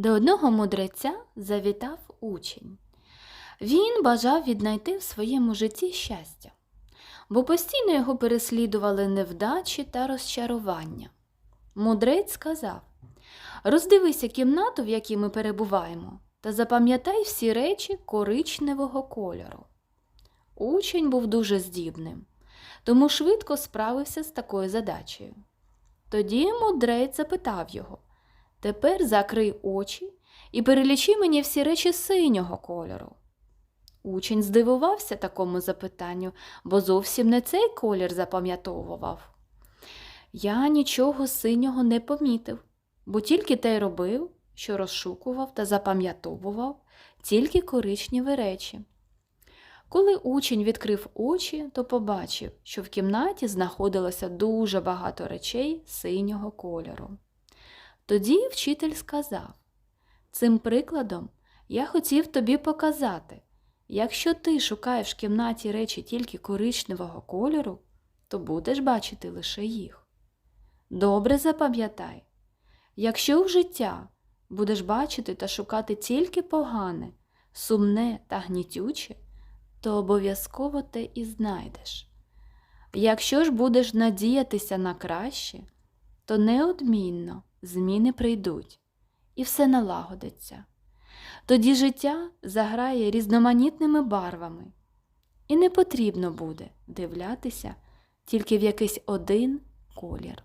До одного мудреця завітав учень. Він бажав віднайти в своєму житті щастя, бо постійно його переслідували невдачі та розчарування. Мудрець сказав роздивися кімнату, в якій ми перебуваємо, та запам'ятай всі речі коричневого кольору. Учень був дуже здібним, тому швидко справився з такою задачею. Тоді мудрець запитав його Тепер закрий очі і перелічи мені всі речі синього кольору. Учень здивувався такому запитанню, бо зовсім не цей колір запам'ятовував. Я нічого синього не помітив, бо тільки те й робив, що розшукував та запам'ятовував тільки коричневі речі. Коли учень відкрив очі, то побачив, що в кімнаті знаходилося дуже багато речей синього кольору. Тоді вчитель сказав Цим прикладом я хотів тобі показати, якщо ти шукаєш в кімнаті речі тільки коричневого кольору, то будеш бачити лише їх. Добре запам'ятай, якщо в життя будеш бачити та шукати тільки погане, сумне та гнітюче, то обов'язково те і знайдеш. Якщо ж будеш надіятися на краще, то неодмінно зміни прийдуть і все налагодиться. Тоді життя заграє різноманітними барвами, і не потрібно буде дивлятися тільки в якийсь один колір.